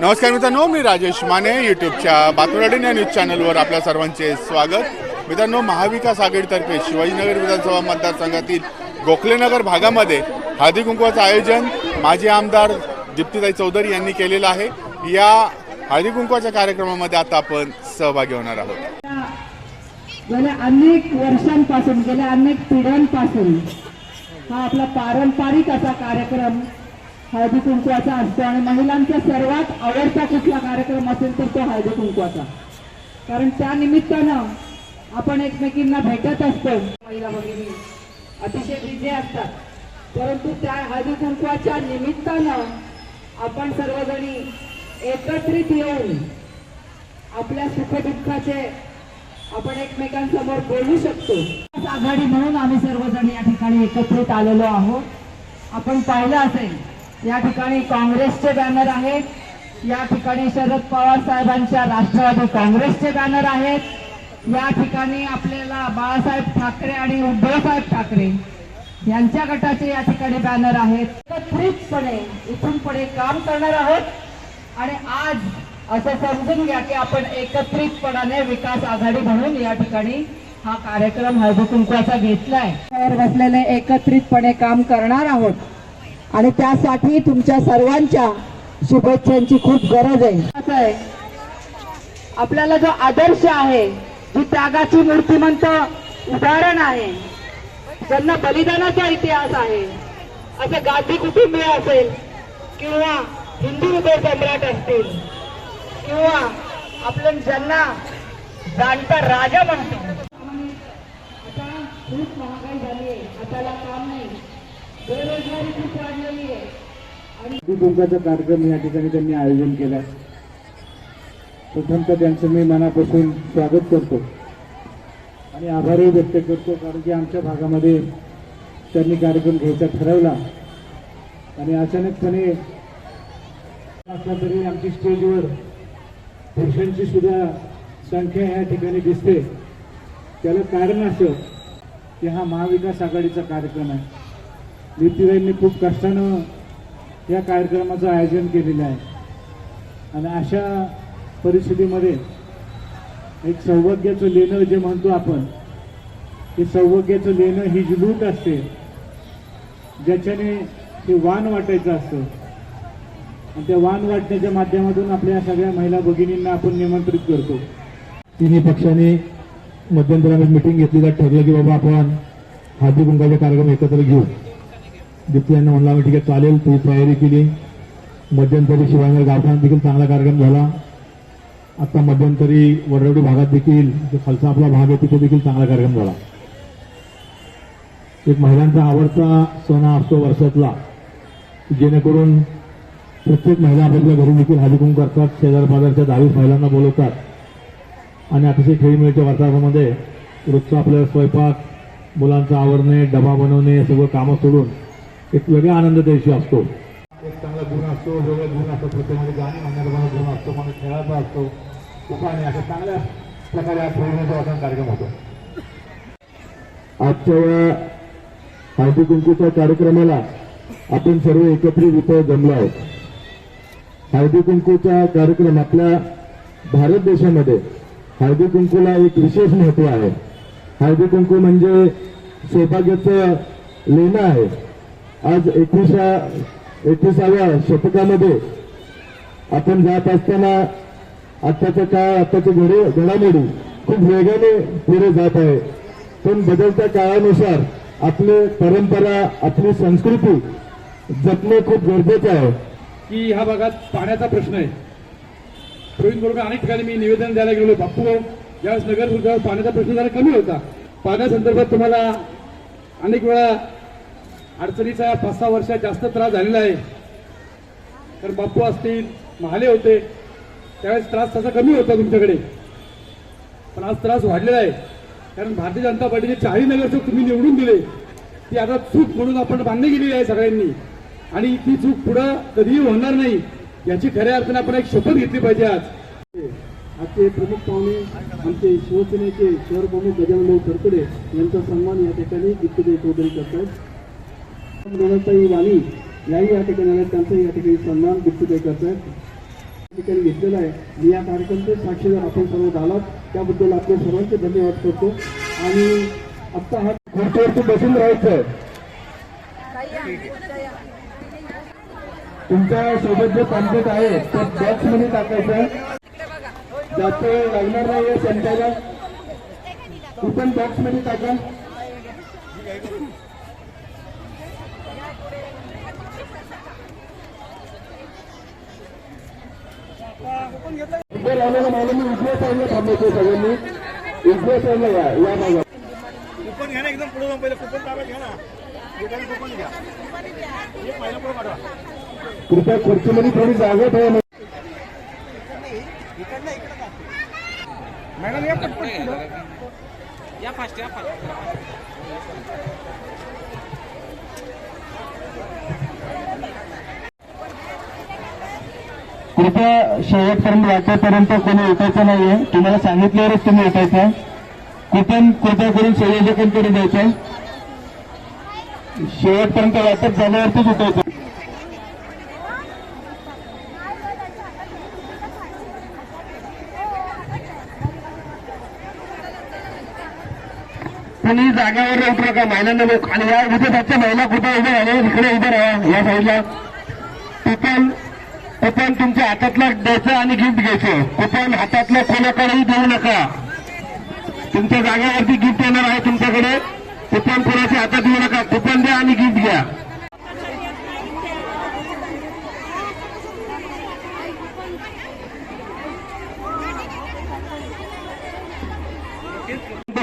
नमस्कार मित्रांनो मी राजेश माने यूट्यूबच्या बातमीराडी या न्यूज चॅनलवर आपल्या सर्वांचे स्वागत. मित्रांनो महाविकास आघाडीतर्फे शिवाजीनगर विधानसभा मतदारसंघातील गोखलेनगर भागामध्ये हळदी कुंकवाचं आयोजन माजी आमदार दीप्तीताई चौधरी यांनी केलेलं आहे. या हळदी कुंकवाच्या कार्यक्रमामध्ये आता आपण सहभागी होणार आहोत. गेल्या अनेक वर्षांपासून गेल्या अनेक पिढ्यांपासून हा आपला पारंपरिक असा कार्यक्रम हळदी कुंकवाचा असतो आणि महिलांचा सर्वात आवडता कुठला कार्यक्रम असेल तर तो हळदी कुंकवाचा. कारण त्या निमित्तानं आपण एकमेकींना भेटत असतो. महिला भगिनी अतिशय बिझी असतात. परंतु त्या हळदी कुंकवाच्या निमित्तानं आपण सर्वजणी एकत्रित येऊन आपल्या सुखदुःखाचे आपण एकमेकांसमोर बोलू शकतो. आघाडी म्हणून आम्ही सर्वजण या ठिकाणी एकत्रित आलेलो आहोत. आपण पाहिलं असेल या ठिकाणी काँग्रेसचे बॅनर आहेत. या ठिकाणी शरद पवार साहेबांच्या राष्ट्रवादी काँग्रेसचे बॅनर आहेत. या ठिकाणी आपल्याला बाळासाहेब ठाकरे आणि उद्धवसाहेब ठाकरे यांच्या गटाचे या ठिकाणी बॅनर आहेत. एकत्रितपणे इथून पुढे काम करणार आहोत. आणि आज असं समजून घ्या की आपण एकत्रितपणाने विकास आघाडी म्हणून या ठिकाणी हा कार्यक्रम हळदी कुंकवाचा घेतलाय बसलेले एकत्रितपणे काम करणार आहोत. आणि त्यासाठी तुमच्या सर्वांच्या शुभेच्छांची खूप गरज आहे. आपल्याला जो आदर्श आहे जी त्यागाची मूर्तिमंत उदाहरण आहे ज्यांना बलिदानाचा इतिहास आहे असं गांधी कुटुंबीय असेल किंवा हिंदू हृदय सम्राट असतील किंवा आपण ज्यांना जाणता राजा म्हणतो खूप महागाई झाली आहे. हाताला काम नाही. बेरोजगारी खूप वाढलेली आहे कुंकाचा कार्यक्रम या ठिकाणी त्यांनी आयोजन केला प्रथमतः त्यांचं मी मनापासून स्वागत करतो. आणि आभारही व्यक्त करतो कारण की आमच्या भागामध्ये त्यांनी कार्यक्रम घ्यायचा ठरवला. आणि अचानकपणे असला तरी आमची स्टेजवर पुरुषांची सुद्धा संख्या या ठिकाणी दिसते. त्याला कारण असं की हा महाविकास आघाडीचा कार्यक्रम आहे. दीप्तीबाईंनी खूप कष्टानं या कार्यक्रमाचं आयोजन केलेलं आहे. आणि अशा परिस्थितीमध्ये एक सौभाग्याचं लेणं जे म्हणतो आपण ते सौभाग्याचं लेणं ही जी लूट असते ज्याच्याने ते वाण वाटायचं असतं. आणि त्या वाण वाटण्याच्या माध्यमातून आपल्या सगळ्या महिला भगिनींना आपण निमंत्रित करतो. तिन्ही पक्षाने मध्यंतरामध्ये मिटिंग घेतली तर ठरलं की बाबा आपण हळदी कुंकाचे कार्यक्रम एकत्र घेऊ. दीप्ती यांना म्हणला ठीक आहे चालेल तुम्ही तयारी केली. मध्यंतरी शिवानगर गावठाण देखील चांगला कार्यक्रम झाला. आता मध्यंतरी वडरवडी भागात देखील जो खालचा आपला भाग आहे तिथे देखील चांगला कार्यक्रम झाला. एक महिलांचा आवडता सण असतो वर्षातला जेणेकरून प्रत्येक महिला आपल्या घरी देखील हळदीकुंक करतात शेजार बाजारच्या दहावीस महिलांना बोलवतात. आणि अतिशय खेळीमेळीच्या वातावरणामध्ये रोजचा आपल्याला स्वयंपाक मुलांचं आवरणे डबा बनवणे सगळं कामं सोडून एक वेगळा आनंद त्या दिवशी असतो. एक चांगला गुण असतो वेगळे गुण असतो प्रत्येकामध्ये गाणी म्हणण्याचा गुण असतो मला खेळाचा असतो उपाने अशा चांगल्या प्रकारे हा वातावरण कार्यक्रम होतो. आजच्या या हळदी कुंकूच्या कार्यक्रमाला आपण सर्व एकत्रित इथं जमलो आहोत. हळदी कुंकूचा कार्यक्रम आपल्या भारत देशामध्ये हळदी कुंकूला एक विशेष महत्त्व आहे. हळदी कुंकू म्हणजे सौभाग्याचं लेणं आहे. आज एकविसा एकविसाव्या शतकामध्ये आपण जात असताना आत्ताचा काळ आत्ताची घडे घडामोडी खूप वेगाने पुढे जात आहे. पण बदलत्या काळानुसार आपली परंपरा आपली संस्कृती जपणे खूप गरजेचं आहे. की ह्या भागात पाण्याचा प्रश्न आहे. प्रवीण बरोबर अनेक ठिकाणी मी निवेदन द्यायला गेलो बाप्पू यावेळेस नगर पाण्याचा प्रश्न जरा कमी होता. पाण्यासंदर्भात तुम्हाला अनेक वेळा अडचणीचा पाच सहा वर्षात जास्त त्रास झालेला आहे. तर बाप्पू असतील महाले होते त्यावेळेस त्रास तसा कमी होता तुमच्याकडे. पण आज त्रास वाढलेला आहे. कारण भारतीय जनता पार्टीचे चाळीस नगरसेवक तुम्ही निवडून दिले. ती आता चूक म्हणून आपण मान्य केलेली आहे सगळ्यांनी. आणि ती चूक पुढं कधीही होणार नाही याची खऱ्या अर्थाने आपण एक शपथ घेतली पाहिजे आज. आजचे प्रमुख पाहुणे आमचे शिवसेनेचे शहर प्रमुख गजाननभाऊ खरकडे यांचा सन्मान या ठिकाणी दीप्तीताई चौधरी करतात दोघांचाही वाणी याही या ठिकाणी आल्या त्यांचाही या ठिकाणी सन्मान दीप्तीताई करतात ठिकाणी घेतलेला आहे. आणि या कार्यक्रमाचे साक्षीदार आपण सर्व झालात त्याबद्दल आपले सर्वांचे धन्यवाद करतो. आणि आत्ता हा खुर्चीवरती बसून राहायचं तुमच्यासोबत जे पॅम्पलेट आहे ते बॉक्समध्ये टाकायचं जास्त वेळ लागणार नाही संचायला कुपन बॉक्समध्ये टाका उभे राहिलेल्या महिलांनी उजव्या साईडला थांबायचं सगळ्यांनी उजव्या साईडला या या भागात कुपन घ्या ना एकदम पुढे जाऊन पहिलं. कुपन ताब्यात घ्या ना. एखादी कुपन घ्या. एक महिना पुढे पाठवा. कृपया खुर्चीमध्ये थोडी जागा ठेवा मॅडम या पटपट पुढं. कृपया शेवटपर्यंत वाटेपर्यंत कोणी ऐकायचं नाहीये. तुम्हाला सांगितल्यावरच तुम्ही ऐकायचं. कुपन कृपया करून संयोजकांकडे द्यायचं. शेवटपर्यंत वाटप झाल्यावरतीच उठायचं. कोणी जागेवर उठू नका महिलांना लोक आणि या उभे महिला कुठे उभे राहिल्या इकडे उभे राहा या साईडला. कुपन कुपन तुमच्या हातातलं द्यायचं आणि गिफ्ट घ्यायचं. कुपन हातातलं कोणाकडेही देऊ नका. तुमच्या जागेवरती गिफ्ट येणार आहे तुमच्याकडे. कुपन कोणाच्या हातात देऊ नका. कुपन द्या आणि गिफ्ट घ्या.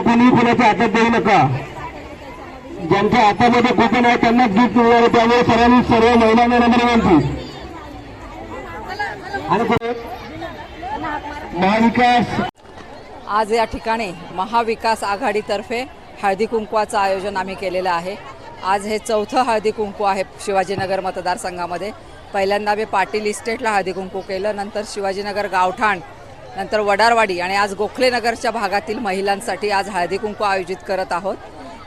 कोणी कोणाच्या हातात देऊ नका. ज्यांच्या हातामध्ये कुपन आहे त्यांना गिफ्ट मिळणार त्यामुळे सर्वांनी सर्व महिलांना नंबर विनंती. आज या ठिकाणी महाविकास आघाडीतर्फे हळदी कुंकवाचं आयोजन आम्ही केलेलं आहे. आज हे चौथं हळदी कुंकू आहे शिवाजीनगर मतदारसंघामध्ये. पहिल्यांदा आम्ही पाटील इस्टेटला हळदी कुंकू केलं नंतर शिवाजीनगर गावठाण नंतर वडारवाडी आणि आज गोखलेनगरच्या भागातील महिलांसाठी आज हळदी कुंकू आयोजित करत आहोत.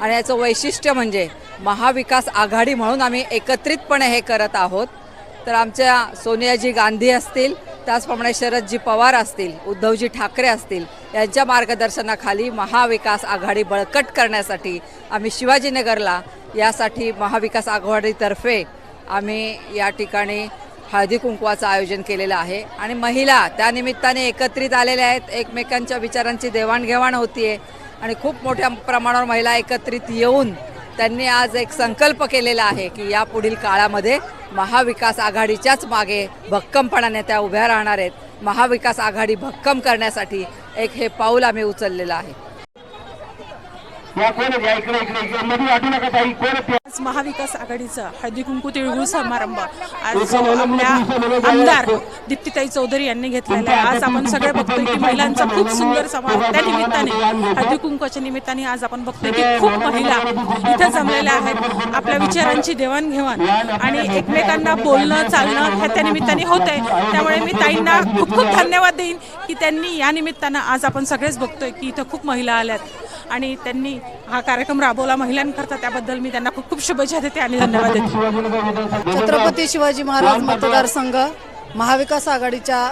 आणि याचं वैशिष्ट्य म्हणजे महाविकास आघाडी म्हणून आम्ही एकत्रितपणे हे करत आहोत. तर आमच्या सोनियाजी गांधी असतील त्याचप्रमाणे शरदजी पवार असतील उद्धवजी ठाकरे असतील यांच्या मार्गदर्शनाखाली महाविकास आघाडी बळकट करण्यासाठी आम्ही शिवाजीनगरला यासाठी महाविकास आघाडीतर्फे आम्ही या ठिकाणी हळदी कुंकवाचं आयोजन केलेलं आहे. आणि महिला त्यानिमित्ताने एकत्रित आलेल्या आहेत एकमेकांच्या विचारांची देवाणघेवाण होतीये. आणि खूप मोठ्या प्रमाणावर महिला एकत्रित येऊन त्यांनी आज एक संकल्प केलेला आहे की या पुढील काळामध्ये महाविकास आघाडीच्याच मागे भक्कमपणाने त्या उभ्या राहणार आहेत. महाविकास आघाडी भक्कम करण्यासाठी एक हे पाऊल आम्ही उचललेलं आहे. आज महाविकास आघाडीचा हळदी कुंकू तिळगुळ समारंभ. आज आपल्या आमदार दीप्तीताई चौधरी यांनी घेतलेला आहे. आज आपण सगळे बघतोय की महिलांचा खूप सुंदर समारोह त्या निमित्ताने हळदी कुंकवाच्या निमित्ताने आज आपण बघतोय की खूप महिला इथं जमलेल्या आहेत. आपल्या विचारांची देवाणघेवाण आणि एकमेकांना बोलणं चालणं ह्या त्या निमित्ताने होत आहे त्यामुळे मी ताईंना खूप खूप धन्यवाद देईन की त्यांनी या निमित्तानं आज आपण सगळेच बघतोय की इथं खूप महिला आल्यात. आणि त्यांनी हा कार्यक्रम राबवला महिलांकरता. त्याबद्दल मी त्यांना खूप खूप शुभेच्छा देते आणि धन्यवाद देते. छत्रपती शिवाजी महाराज मतदारसंघ महाविकास आघाडीच्या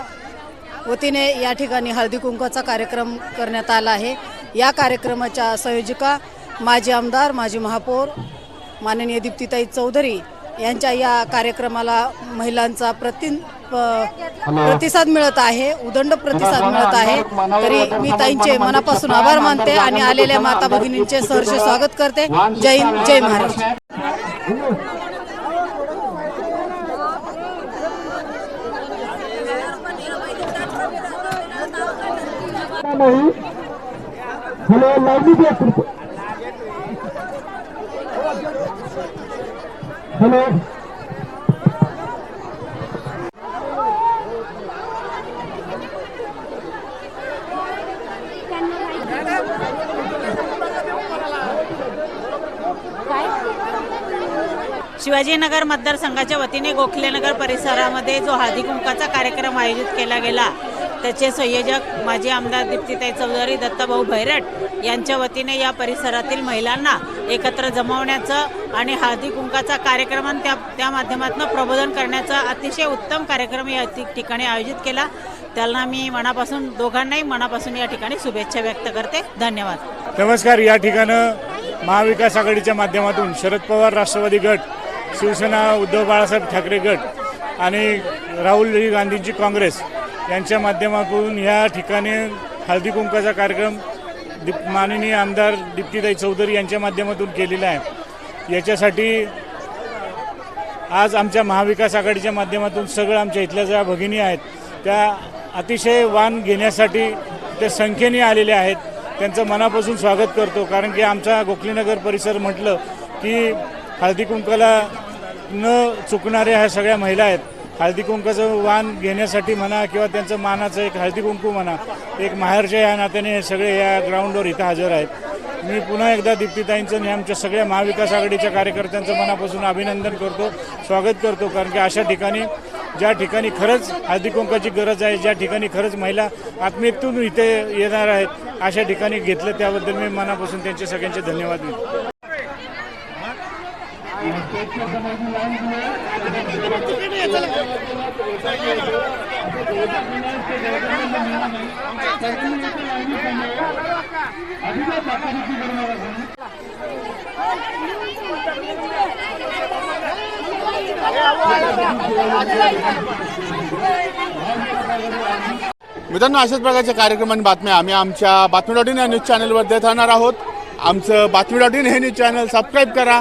वतीने या ठिकाणी हळदी कुंकवाचा कार्यक्रम करण्यात आला आहे. या कार्यक्रमाच्या संयोजिका माजी आमदार माजी महापौर माननीय दीप्तीताई चौधरी यांच्या या कार्यक्रमाला महिलांचा प्रति प्रतिसाद मिळत आहे उदंड प्रतिसाद मिळत आहे. तरी मी ताईंचे मनापासून आभार मानते आणि आलेल्या माता भगिनींचे सहर्ष स्वागत करते. जय हिंद जय महाराष्ट्र नाही हॅलो लावली द्या कृपया हॅलो शिवाजी शिवाजीनगर मतदारसंघाच्या वतीने गोखलेनगर परिसरामध्ये जो हळदी कुंकाचा कार्यक्रम आयोजित केला गेला त्याचे संयोजक माजी आमदार दीप्तीताई चौधरी दत्ताभाऊ भैरट यांच्या वतीने या परिसरातील महिलांना एकत्र जमवण्याचं आणि हळदी कुंकाचा कार्यक्रम आणि त्या त्या माध्यमातून प्रबोधन करण्याचा अतिशय उत्तम कार्यक्रम या ठिकाणी आयोजित केला. त्यांना मी मनापासून दोघांनाही मनापासून या ठिकाणी शुभेच्छा व्यक्त करते. धन्यवाद. नमस्कार. या ठिकाणं महाविकास आघाडीच्या माध्यमातून शरद पवार राष्ट्रवादी गट शिवसेना उद्धव बाळासाहेब ठाकरे गट आणि राहुल गांधींची काँग्रेस यांच्या माध्यमातून या ठिकाणी हळदी कुंकाचा कार्यक्रम दीप माननीय आमदार दीप्तीताई चौधरी यांच्या माध्यमातून केलेला आहे. याच्यासाठी आज आमच्या महाविकास आघाडीच्या माध्यमातून सगळं आमच्या इथल्या ज्या भगिनी आहेत त्या अतिशय वाण घेण्यासाठी त्या संख्येने आलेले आहेत. त्यांचं मनापासून स्वागत करतो कारण की आमचा गोखलीनगर परिसर म्हटलं की हळदी कुंकाला न चुकणाऱ्या ह्या सगळ्या महिला आहेत. हळदी कुंकाचं वाण घेण्यासाठी म्हणा किंवा त्यांचं मानाचं एक हळदी कुंकू म्हणा एक माहेरच्या या नात्याने हे सगळे या ग्राउंडवर इथं हजर आहेत. मी पुन्हा एकदा दीप्तीताईंचं आणि आमच्या सगळ्या महाविकास आघाडीच्या कार्यकर्त्यांचं मनापासून अभिनंदन करतो स्वागत करतो कारण की अशा ठिकाणी ज्या ठिकाणी खरंच हळदी कुंकाची गरज आहे ज्या ठिकाणी खरंच महिला आत्मीयतून इथे येणार आहेत अशा ठिकाणी घेतलं त्याबद्दल मी मनापासून त्यांचे सगळ्यांचे धन्यवाद देतो. मित्रांनो अशाच प्रकारच्या कार्यक्रम आणि बातम्या आम्ही आमच्या बातमी डॉट इन या न्यूज चॅनलवर देत राहणार आहोत. आमचं बातमी डॉट इन हे न्यूज चॅनल सबस्क्राईब करा.